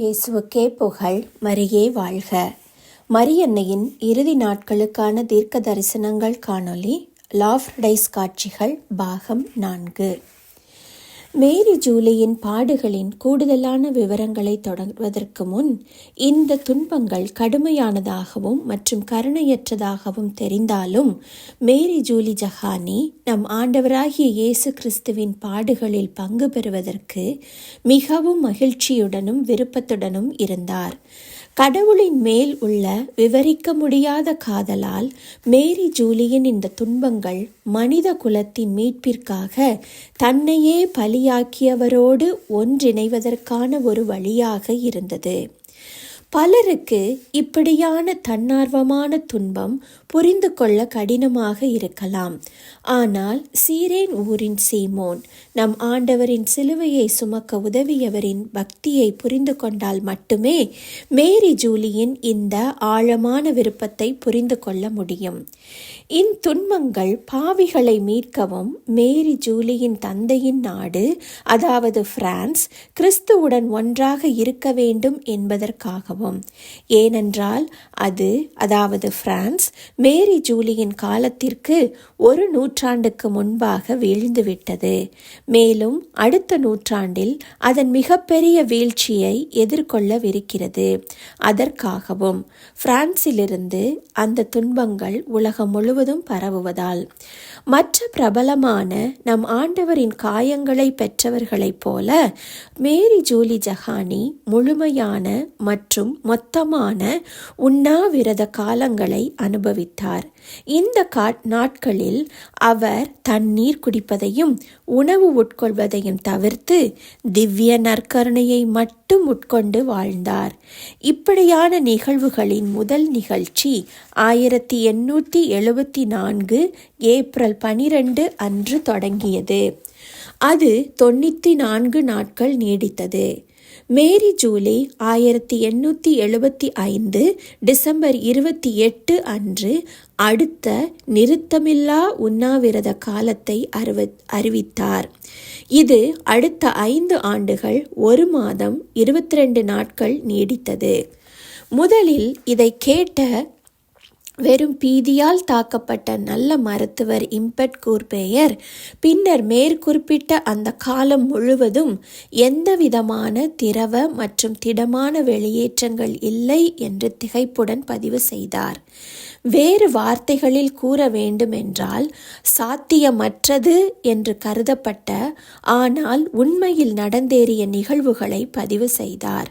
இயேசுவுக்கே புகழ் மரியே வாழ்க. மரியன்னையின் இறுதி நாட்களுக்கான தீர்க்க தரிசனங்கள் காணொளி லாஃப்ரடைஸ் காட்சிகள் பாகம் நான்கு. மேரி ஜூலியின் பாடுகளின் கூடுதலான விவரங்களை தொடர்வதற்கு முன் இந்த துன்பங்கள் கடுமையானதாகவும் மற்றும் கருணையற்றதாகவும் தெரிந்தாலும் மேரி ஜூலி ஜஹானி நம் ஆண்டவராகிய இயேசு கிறிஸ்துவின் பாடுகளில் பங்கு பெறுவதற்கு மிகவும் மகிழ்ச்சியுடனும் விருப்பத்துடனும் இருந்தார். கடவுளின் மேல் உள்ள விவரிக்க முடியாத காதலால் மேரி ஜூலியின் இந்த துன்பங்கள் மனித குலத்தின் மீட்பிற்காக தன்னையே பலியாக்கியவரோடு ஒன்றிணைவதற்கான ஒரு வழியாக இருந்தது. பலருக்கு இப்படியான தன்னார்வமான துன்பம் புரிந்து கொள்ள கடினமாக இருக்கலாம். ஆனால் சீரேன் ஊரின் சீமோன் நம் ஆண்டவரின் சிலுவையை சுமக்க உதவியவரின் பக்தியை புரிந்து கொண்டால் மட்டுமே மேரி ஜூலியின் இந்த ஆழமான விருப்பத்தை புரிந்து கொள்ள முடியும். இத்துன்பங்கள் பாவிகளை மீட்கவும் மேரி ஜூலியின் தந்தையின் நாடு அதாவது பிரான்ஸ் கிறிஸ்துவுடன் ஒன்றாக இருக்க வேண்டும் என்பதற்காகவும். ஏனென்றால் அது அதாவது பிரான்ஸ் மேரி ஜூலியின் காலத்திற்கு ஒரு நூற்றாண்டுக்கு முன்பாக வீழ்ந்துவிட்டது. மேலும் அடுத்த நூற்றாண்டில் அதன் மிகப்பெரிய வீழ்ச்சியை எதிர்கொள்ளவிருக்கிறது. அதற்காகவும் பிரான்சிலிருந்து அந்த துன்பங்கள் உலகம் முழுவதும் பரவுவதால். மற்ற பிரபலமான நம் ஆண்டவரின் காயங்களை பெற்றவர்களைப் போல மேரி ஜூலி ஜஹானி முழுமையான மற்றும் மொத்தமான உண்ணாவிரத காலங்களை அனுபவித்தார். இந்த கா நாட்களில் அவர் தண்ணீர் குடிப்பதையும் உணவு உட்கொள்வதையும் தவிர்த்து திவ்ய நற்கருணையை மட்டும் உட்கொண்டு வாழ்ந்தார். இப்படியான நிகழ்வுகளின் முதல் நிகழ்ச்சி ஆயிரத்தி எண்ணூற்றி எழுபத்தி நான்கு ஏப்ரல் பனிரெண்டு அன்று தொடங்கியது. அது தொண்ணூற்றி நான்கு நாட்கள் நீடித்தது. மேரி ஜூலி ஆயிரத்தி எண்ணூற்றி எழுபத்தி ஐந்து டிசம்பர் இருபத்தி எட்டு அன்று அடுத்த நிறுத்தமில்லா உண்ணாவிரத காலத்தை அறிவ அறிவித்தார். இது அடுத்த ஐந்து ஆண்டுகள் ஒரு மாதம் இருபத்தி ரெண்டு நாட்கள் நீடித்தது. முதலில் இதை கேட்ட வெறும் பீதியால் தாக்கப்பட்ட நல்ல மருத்துவர் இம்பட் கூர்பேயர் பின்னர் மேற்குறிப்பிட்ட அந்த காலம் முழுவதும் எந்தவிதமான திரவ மற்றும் திடமான வெளியேற்றங்கள் இல்லை என்று திகைப்புடன் பதிவு செய்தார். வேறு வார்த்தைகளில் கூற வேண்டுமென்றால் சாத்தியமற்றது என்று கருதப்பட்ட ஆனால் உண்மையில் நடந்தேறிய நிகழ்வுகளை பதிவு செய்தார்.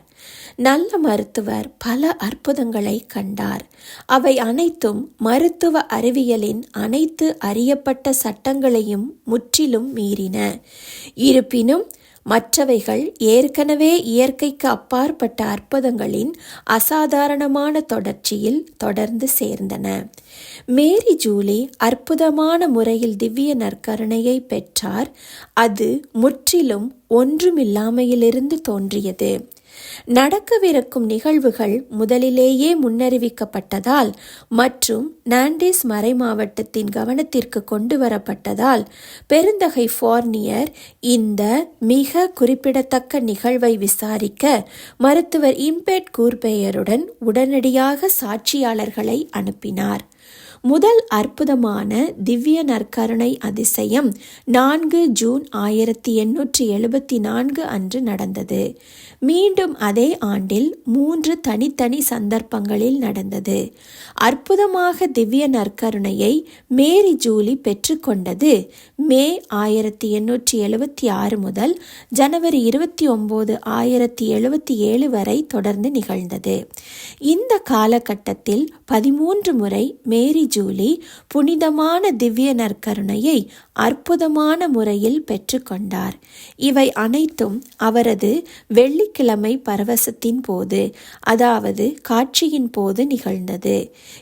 நல்ல மருத்துவர் பல அற்புதங்களை கண்டார். அவை அனைத்தும் மருத்துவ அறிவியலின் அனைத்து அறியப்பட்ட சட்டங்களையும் முற்றிலும் மீறின. இருப்பினும் மற்றவைகள் ஏற்கனவே இயற்கைக்கு அப்பாற்பட்ட அற்புதங்களின் அசாதாரணமான தொடர்ச்சியில் தொடர்ந்து சேர்ந்தன. மேரி ஜூலி அற்புதமான முறையில் திவ்ய நற்கருணையை பெற்றார். அது முற்றிலும் ஒன்றுமில்லாமையிலிருந்து தோன்றியது. நடக்கவிருக்கும் நிகழ்வுகள் முதலிலேயே முன்னறிவிக்கப்பட்டதால் மற்றும் நாண்டேஸ் மறை மாவட்டத்தின் கவனத்திற்கு கொண்டு வரப்பட்டதால் பெருந்தகை ஃபார்னியர் இந்த மிக குறிப்பிடத்தக்க நிகழ்வை விசாரிக்க மருத்துவர் இம்பேட் கூர்பெயருடன் உடனடியாக சாட்சியாளர்களை அனுப்பினார். முதல் அற்புதமான திவ்ய நற்கருணை அதிசயம் நான்கு ஜூன் ஆயிரத்தி எண்ணூற்றி எழுபத்தி நான்கு அன்று நடந்தது. மீண்டும் அதே ஆண்டில் மூன்று தனித்தனி சந்தர்ப்பங்களில் நடந்தது. அற்புதமாக திவ்ய நற்கருணையை மேரி ஜூலி பெற்றுக்கொண்டது மே ஆயிரத்தி எண்ணூற்றி எழுபத்தி ஆறு முதல் ஜனவரி இருபத்தி ஒம்பது ஆயிரத்தி எழுபத்தி ஏழு வரை தொடர்ந்து நிகழ்ந்தது. இந்த காலகட்டத்தில் பதிமூன்று முறை மேரி ஜூலி புனிதமான திவ்ய நற்கருணையை அற்புதமான முறையில் பெற்றுக்கொண்டார் இவை அனைத்தும் அவரது வெள்ளி வெள்ளிக்கிழமை பரவசத்தின் போது அதாவது காட்சியின் போது நிகழ்ந்தது.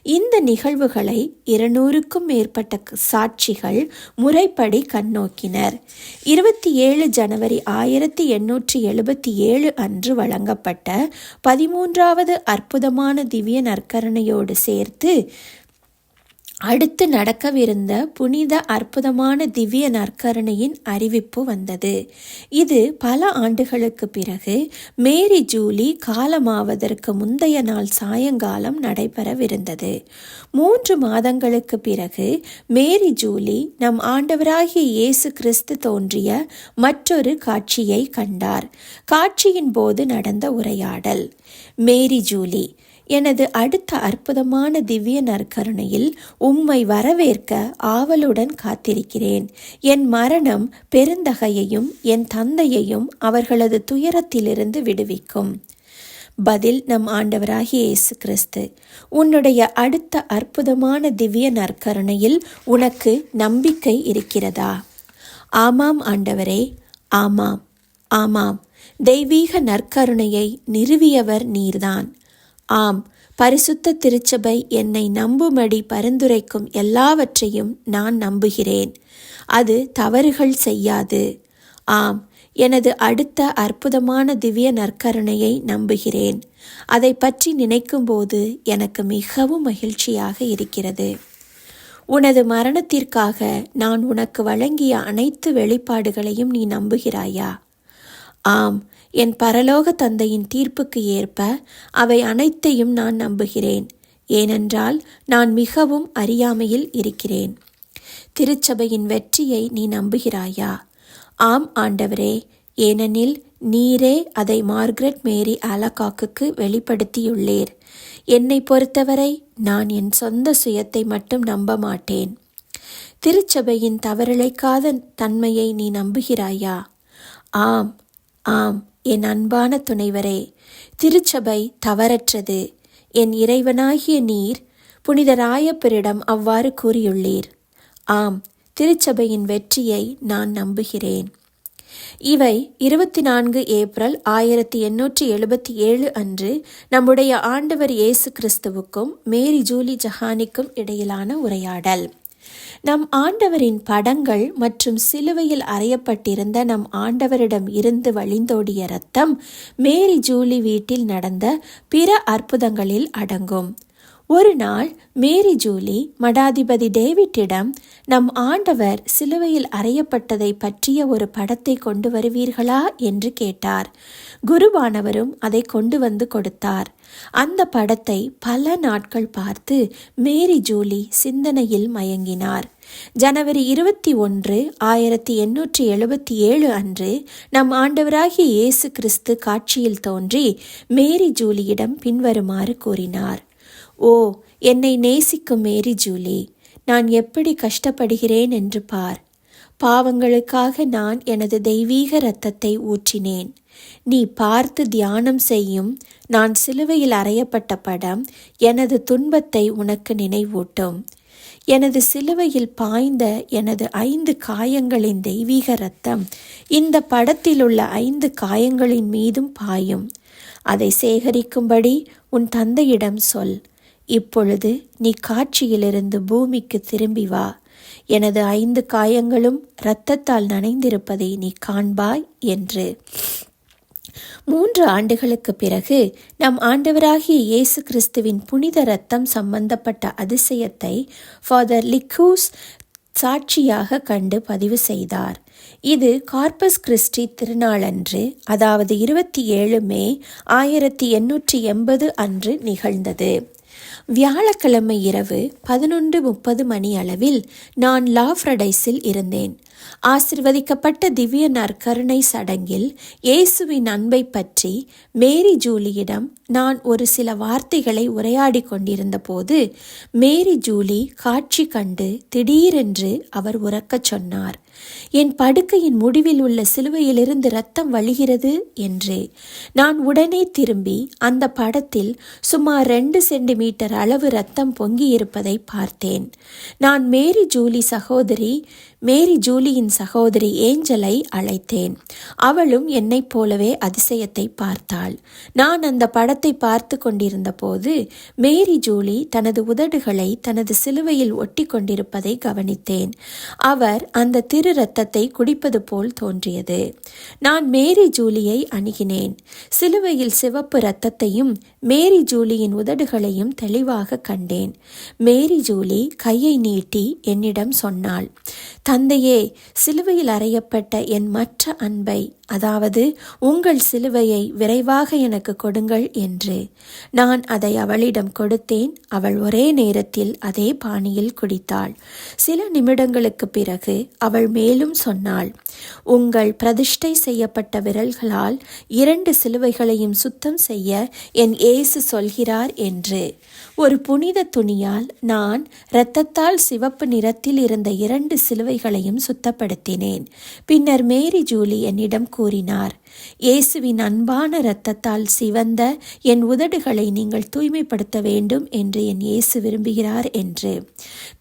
இந்த நிகழ்வுகளை இருநூறுக்கும் மேற்பட்ட சாட்சிகள் முறைப்படி கண்ணோக்கினர். இருபத்தி ஏழு ஜனவரி ஆயிரத்தி எண்ணூற்றி எழுபத்தி ஏழு அன்று வழங்கப்பட்ட பதிமூன்றாவது அற்புதமான திவ்ய நற்கரணையோடு சேர்த்து அடுத்து நடக்கவிருந்த புனித அற்புதமான திவ்ய நற்கருணையின் அறிவிப்பு வந்தது. இது பல ஆண்டுகளுக்கு பிறகு மேரி ஜூலி காலமாவதற்கு முந்தைய நாள் சாயங்காலம் நடைபெறவிருந்தது. மூன்று மாதங்களுக்கு பிறகு மேரி ஜூலி நம் ஆண்டவராகிய இயேசு கிறிஸ்து தோன்றிய மற்றொரு காட்சியை கண்டார். காட்சியின் போது நடந்த உரையாடல். மேரி ஜூலி எனது அடுத்த அற்புதமான திவ்ய நற்கருணையில் உம்மை வரவேற்க ஆவலுடன் காத்திருக்கிறேன். என் மரணம் பெருந்தகையையும் என் தந்தையையும் அவர்களது துயரத்திலிருந்து விடுவிக்கும். பதில் நம் ஆண்டவராகிய இயேசு கிறிஸ்து. உன்னுடைய அடுத்த அற்புதமான திவ்ய நற்கருணையில் உனக்கு நம்பிக்கை இருக்கிறதா? ஆமாம் ஆண்டவரே ஆமாம் ஆமாம். தெய்வீக நற்கருணையை நிறுவியவர் நீர்தான். ஆம் பரிசுத்த திருச்சபை என்னை நம்பும்படி பரிந்துரைக்கும் எல்லாவற்றையும் நான் நம்புகிறேன். அது தவறுகள் செய்யாது. ஆம் எனது அடுத்த அற்புதமான திவ்ய நற்கருணையை நம்புகிறேன். அதை பற்றி நினைக்கும்போது எனக்கு மிகவும் மகிழ்ச்சியாக இருக்கிறது. உனது மரணத்திற்காக நான் உனக்கு வழங்கிய அனைத்து வெளிப்பாடுகளையும் நீ நம்புகிறாயா? ஆம் என் பரலோக தந்தையின் தீர்ப்புக்கு ஏற்ப அவை அனைத்தையும் நான் நம்புகிறேன். ஏனென்றால் நான் மிகவும் அறியாமையில் இருக்கிறேன். திருச்சபையின் வெற்றியை நீ நம்புகிறாயா? ஆம் ஆண்டவரே. ஏனெனில் நீரே அதை மார்க்ரெட் மேரி அலகாக்குக்கு வெளிப்படுத்தியுள்ளீர். என்னை பொறுத்தவரை நான் என் சொந்த சுயத்தை மட்டும் நம்ப மாட்டேன் திருச்சபையின் தவறிழைக்காத தன்மையை நீ நம்புகிறாயா? ஆம் ஆம் என் அன்பான துணைவரே திருச்சபை தவறற்றது. என் இறைவனாகிய நீர் புனித ராயப்பரிடம் அவ்வாறு கூறியுள்ளீர். ஆம் திருச்சபையின் வெற்றியை நான் நம்புகிறேன். இவை இருபத்தி நான்கு ஏப்ரல் ஆயிரத்தி எண்ணூற்றி எழுபத்தி ஏழு அன்று நம்முடைய ஆண்டவர் இயேசு கிறிஸ்துவுக்கும் மேரி ஜூலி ஜஹானிக்கும் இடையிலான உரையாடல். நம் ஆண்டவரின் படங்கள் மற்றும் சிலுவையில் அறையப்பட்டிருந்த நம் ஆண்டவரிடம் இருந்து வழிந்தோடிய ரத்தம் மேரி ஜூலி வீட்டில் நடந்த பிற அற்புதங்களில் அடங்கும். ஒரு நாள் மேரி ஜூலி மடாதிபதி டேவிட்டிடம் நம் ஆண்டவர் சிலுவையில் அறையப்பட்டதை பற்றிய ஒரு படத்தை கொண்டு வருவீர்களா? என்று கேட்டார். குருவானவரும் அதை கொண்டு வந்து கொடுத்தார். அந்த படத்தை பல நாட்கள் பார்த்து மேரி ஜூலி சிந்தனையில் மயங்கினார். ஜனவரி இருபத்தி ஒன்று ஆயிரத்தி எண்ணூற்றி எழுபத்தி ஏழு அன்று நம் ஆண்டவராகிய இயேசு கிறிஸ்து காட்சியில் தோன்றி மேரி ஜூலியிடம் பின்வருமாறு கூறினார். ஓ என்னை நேசிக்கும் மேரி ஜூலி நான் எப்படி கஷ்டப்படுகிறேன் என்று பார். பாவங்களுக்காக நான் எனது தெய்வீக இரத்தத்தை ஊற்றினேன். நீ பார்த்து தியானம் செய்யும் நான் சிலுவையில் அறையப்பட்ட படம் எனது துன்பத்தை உனக்கு நினைவூட்டும். எனது சிலுவையில் பாய்ந்த எனது ஐந்து காயங்களின் தெய்வீக ரத்தம் இந்த படத்தில் உள்ள ஐந்து காயங்களின் மீதும் பாயும். அதை சேகரிக்கும்படி உன் தந்தையிடம் சொல். இப்பொழுது நீ காட்சியிலிருந்து பூமிக்கு திரும்பி வா. எனது ஐந்து காயங்களும் இரத்தத்தால் நனைந்திருப்பதை நீ காண்பாய் என்று. மூன்று ஆண்டுகளுக்கு பிறகு நம் ஆண்டவராகிய இயேசு கிறிஸ்துவின் புனித ரத்தம் சம்பந்தப்பட்ட அதிசயத்தை ஃபாதர் லிக்கூஸ் சாட்சியாக கண்டு பதிவு செய்தார். இது கார்பஸ் கிறிஸ்டி திருநாளன்று அதாவது இருபத்தி ஏழு மே ஆயிரத்தி எண்ணூற்றி எண்பது அன்று நிகழ்ந்தது. வியாழக்கிழமை இரவு பதினொன்று முப்பது மணி அளவில் நான் லாஃப்ரடைஸில் இருந்தேன். ஆசிர்வதிக்கப்பட்ட திவ்ய நற்கருணை சடங்கில் இயேசுவின் அன்பை பற்றி மேரி ஜூலியிடம் நான் ஒரு சில வார்த்தைகளை உரையாடி கொண்டிருந்த போது மேரி ஜூலி காட்சி கண்டு திடீரென்று அவர் உறக்கச் சொன்னார் என் படுக்கையின் முடிவில் உள்ள சிலுவையிலிருந்து ரத்தம் வழிகிறது என்று. நான் உடனே திரும்பி அந்த படத்தில் சுமார் ரெண்டு சென்டிமீட்டர் அளவு ரத்தம் பொங்கி இருப்பதை பார்த்தேன். நான் மேரி ஜூலி சகோதரி மேரி ஜூலியின் சகோதரி ஏஞ்சலை அழைத்தேன். அவளும் என்னைப் போலவே அதிசயத்தை பார்த்தாள். நான் அந்த படத்தை பார்த்து கொண்டிருந்த போது மேரி ஜூலி தனது உதடுகளை தனது சிலுவையில் ஒட்டி கொண்டிருப்பதை கவனித்தேன். அவர் அந்த திரு ரத்தத்தை குடிப்பது போல் தோன்றியது. நான் மேரி ஜூலியை அணுகினேன். சிலுவையில் சிவப்பு இரத்தத்தையும் மேரி ஜூலியின் உதடுகளையும் தெளிவாக கண்டேன். மேரி ஜூலி கையை நீட்டி என்னிடம் சொன்னாள் தந்தையே சிலுவையில் அறையப்பட்ட என் மற்ற அன்பை அதாவது உங்கள் சிலுவையை விரைவாக எனக்கு கொடுங்கள் என்று. நான் அதை அவளிடம் கொடுத்தேன். அவள் ஒரே நேரத்தில் அதே பாணியில் குடித்தாள். சில நிமிடங்களுக்கு பிறகு அவள் மேலும் சொன்னாள் உங்கள் பிரதிஷ்டை செய்யப்பட்ட விரல்களால் இரண்டு சிலுவைகளையும் சுத்தம் செய்ய என் ஏசு சொல்கிறார் என்று. ஒரு புனித துணியால் நான் இரத்தத்தால் சிவப்பு நிறத்தில் இருந்த இரண்டு சிலுவை சிலுவைகளையும் சுத்தப்படுத்தினேன். பின்னர் மேரி ஜூலி என்னிடம் கூறினார் இயேசுவின் அன்பான இரத்தத்தால் சிவந்த என் உதடுகளை நீங்கள் தூய்மைப்படுத்த வேண்டும் என்று என் இயேசு விரும்புகிறார் என்று.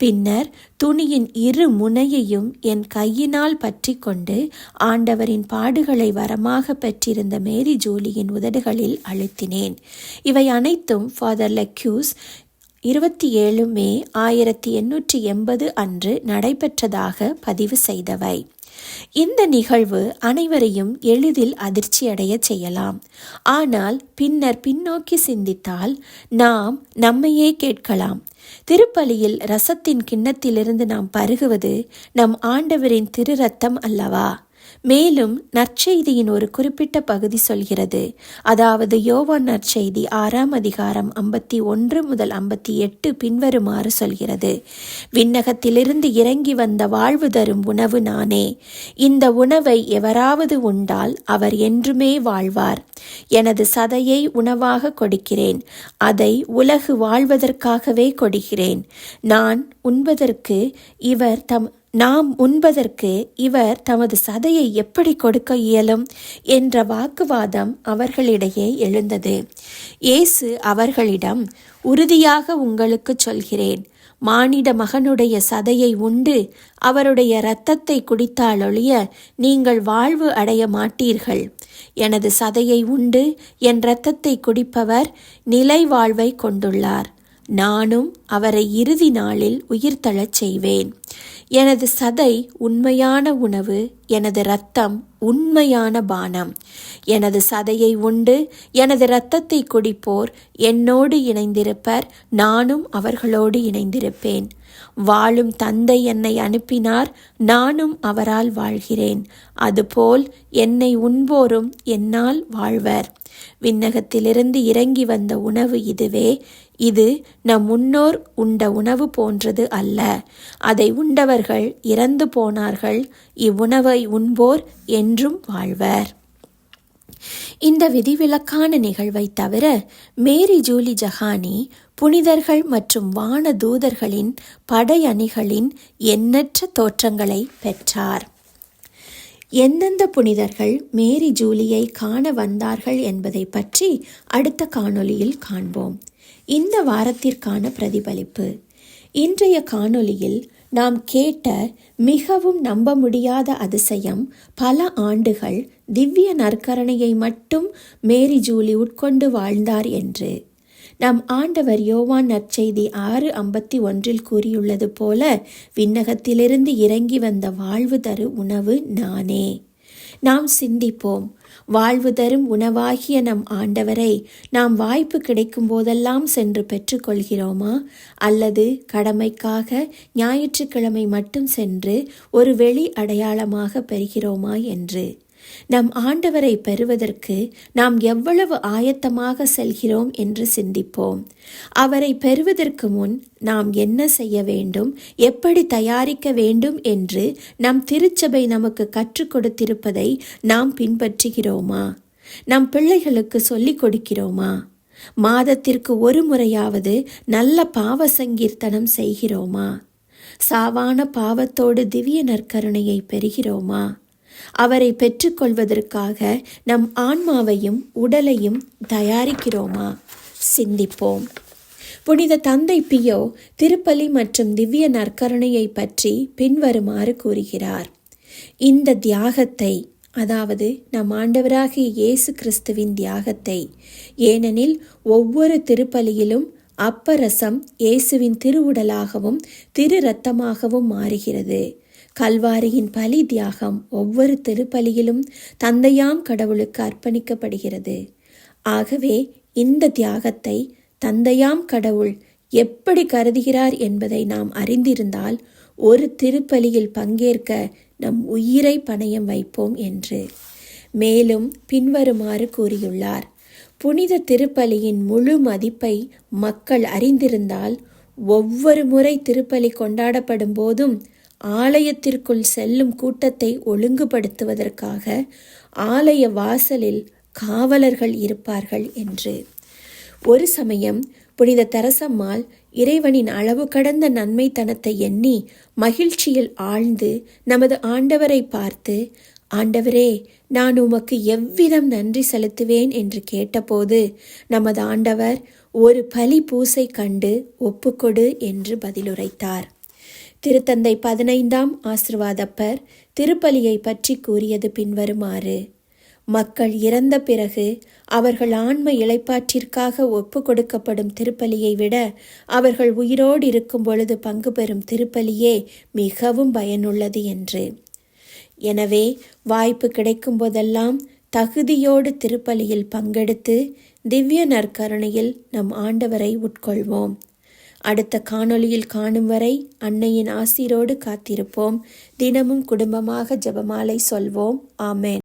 பின்னர் துணியின் இரு முனையையும் என் கையினால் பற்றி கொண்டு ஆண்டவரின் பாடுகளை வரமாக பெற்றிருந்த மேரி ஜூலியின் உதடுகளில் அழுத்தினேன். இவை அனைத்தும் ஃபாதர் லெக்யூஸ் இருபத்தி ஏழு மே ஆயிரத்தி எண்ணூற்றி எண்பது அன்று நடைபெற்றதாக பதிவு செய்தவை. இந்த நிகழ்வு அனைவரையும் எளிதில் அதிர்ச்சியடைய செய்யலாம். ஆனால் பின்னர் பின்னோக்கி சிந்தித்தால் நாம் நம்மையே கேட்கலாம். திருப்பலியில் ரசத்தின் கிண்ணத்திலிருந்து நாம் பருகுவது நம் ஆண்டவரின் திரு ரத்தம் அல்லவா? மேலும் நற்செய்தியின் ஒரு குறிப்பிட்ட பகுதி சொல்கிறது. அதாவது யோவான் நற்செய்தி ஆறாம் அதிகாரம் ஐம்பத்தி ஒன்று முதல் ஐம்பத்தி எட்டு பின்வருமாறு சொல்கிறது. விண்ணகத்திலிருந்து இறங்கி வந்த வாழ்வு தரும் உணவு நானே. இந்த உணவை எவராவது உண்டால் அவர் என்றுமே வாழ்வார். எனது சதையை உணவாக கொடுக்கிறேன். அதை உலகு வாழ்வதற்காகவே கொடுக்கிறேன். நான் உண்பதற்கு இவர் தம் நாம் உண்பதற்கு இவர் தமது சதையை எப்படி கொடுக்க இயலும் என்ற வாக்குவாதம் அவர்களிடையே எழுந்தது. இயேசு அவர்களிடம் உறுதியாக உங்களுக்கு சொல்கிறேன். மானிட மகனுடைய சதையை உண்டு. அவருடைய இரத்தத்தை குடித்தாலொழிய நீங்கள் வாழ்வு அடைய மாட்டீர்கள். எனது சதையை உண்டு. என் இரத்தத்தை குடிப்பவர் நிலை வாழ்வை கொண்டுள்ளார். நானும் அவரை இறுதி நாளில் உயிர்த்தழச் செய்வேன். எனது சதை உண்மையான உணவு எனது இரத்தம் உண்மையான பானம். எனது சதையை உண்டு எனது இரத்தத்தை குடிப்போர் என்னோடு இணைந்திருப்பர் நானும் அவர்களோடு இணைந்திருப்பேன். வாழும் தந்தை என்னை அனுப்பினார் நானும் அவரால் வாழ்கிறேன். அதுபோல் என்னை உண்போரும் என்னால் வாழ்வர். விண்ணகத்திலிருந்து இறங்கி வந்த உணவு இதுவே. இது நம் முன்னோர் உண்ட உணவு போன்றது அல்ல. அதை உண்டவர்கள் இறந்து போனார்கள் இவ்வுணவை உண்போர் என்றும் வாழ்வர். இந்த விதிவிலக்கான நிகழ்வை தவிர மேரி ஜூலி ஜஹானி புனிதர்கள் மற்றும் வான தூதர்களின் படையணிகளின் எண்ணற்ற தோற்றங்களை பெற்றார். எந்தெந்த புனிதர்கள் மேரி ஜூலியை காண வந்தார்கள் என்பதை பற்றி அடுத்த காணொளியில் காண்போம். இந்த வாரத்திற்கான பிரதிபலிப்பு. இன்றைய காணொளியில் நாம் கேட்ட மிகவும் நம்ப முடியாத அதிசயம் பல ஆண்டுகள் திவ்ய நற்கரணையை மட்டும் மேரி ஜூலி உட்கொண்டு வாழ்ந்தார் என்று. நம் ஆண்டவர் யோவான் நற்செய்தி ஆறு ஐம்பத்தி ஒன்றில் கூறியுள்ளது போல விண்ணகத்திலிருந்து இறங்கி வந்த வாழ்வு தரு உணவு நானே. நாம் சிந்திப்போம் வாழ்வு தரும் உணவாகிய நம் ஆண்டவரை நாம் வாய்ப்பு கிடைக்கும் போதெல்லாம் சென்று பெற்றுக்கொள்கிறோமா? அல்லது கடமைக்காக ஞாயிற்றுக்கிழமை மட்டும் சென்று ஒரு வெளி அடையாளமாக பெறுகிறோமா என்று? நம் ஆண்டவரை பெறுவதற்கு நாம் எவ்வளவு ஆயத்தமாக செல்கிறோம் என்று சிந்திப்போம். அவரை பெறுவதற்கு முன் நாம் என்ன செய்ய வேண்டும் எப்படி தயாரிக்க வேண்டும் என்று நம் திருச்சபை நமக்கு கற்றுக் கொடுத்திருப்பதை நாம் பின்பற்றுகிறோமா? நம் பிள்ளைகளுக்கு சொல்லிக் கொடுக்கிறோமா? மாதத்திற்கு ஒரு முறையாவது நல்ல பாவ சங்கீர்த்தனம் செய்கிறோமா? சாவான பாவத்தோடு திவ்ய நற்கருணையை பெறுகிறோமா? அவரை பெற்றுக்கொள்வதற்காக நம் ஆன்மாவையும் உடலையும் தயாரிக்கிறோமா? சிந்திப்போம். புனித தந்தை பியோ திருப்பலி மற்றும் திவ்ய நற்கருணையை பற்றி பின்வருமாறு கூறுகிறார். இந்த தியாகத்தை அதாவது நம் ஆண்டவராகிய இயேசு கிறிஸ்துவின் தியாகத்தை ஏனெனில் ஒவ்வொரு திருப்பலியிலும் அப்பரசம் இயேசுவின் திருவுடலாகவும் திரு இரத்தமாகவும் மாறுகிறது. கல்வாரியின் பலி தியாகம் ஒவ்வொரு திருப்பலியிலும் தந்தையாம் கடவுளுக்கு அர்ப்பணிக்கப்படுகிறது. ஆகவே இந்த தியாகத்தை தந்தையாம் கடவுள் எப்படி கருதுகிறார் என்பதை நாம் அறிந்திருந்தால் ஒரு திருப்பலியில் பங்கேற்க நம் உயிரை பணயம் வைப்போம் என்று. மேலும் பின்வருமாறு கூறியுள்ளார். புனித திருப்பலியின் முழு மதிப்பை மக்கள் அறிந்திருந்தால் ஒவ்வொரு முறை திருப்பலி கொண்டாடப்படும் போதும் ஆலயத்திற்குள் செல்லும் கூட்டத்தை ஒழுங்குபடுத்துவதற்காக ஆலய வாசலில் காவலர்கள் இருப்பார்கள் என்று. ஒரு சமயம் புனித தரசம்மாள் இறைவனின் அளவு கடந்த நன்மைத்தனத்தை எண்ணி மகிழ்ச்சியில் ஆழ்ந்து நமது ஆண்டவரை பார்த்து ஆண்டவரே நான் உமக்கு எவ்விதம் நன்றி செலுத்துவேன்? என்று கேட்டபோது நமது ஆண்டவர் ஒரு பலி பூசை கண்டு ஒப்புக்கொடு என்று பதிலுரைத்தார். திருத்தந்தை பதினைந்தாம் ஆசிர்வாதப்பர் திருப்பலியை பற்றி கூறியது பின்வருமாறு மக்கள் இறந்த பிறகு அவர்கள் ஆன்ம இளைப்பாற்றிற்காக ஒப்பு கொடுக்கப்படும் திருப்பலியை விட அவர்கள் உயிரோடு இருக்கும் பொழுது பங்கு பெறும் திருப்பலியே மிகவும் பயனுள்ளது என்று. எனவே வாய்ப்பு கிடைக்கும் போதெல்லாம் தகுதியோடு திருப்பலியில் பங்கெடுத்து திவ்ய நற்கருணையில் நம் ஆண்டவரை உட்கொள்வோம். அடுத்த காணொளியில் காணும் வரை அன்னையின் ஆசிரோடு காத்திருப்போம். தினமும் குடும்பமாக ஜெபமாலை சொல்வோம். ஆமேன்.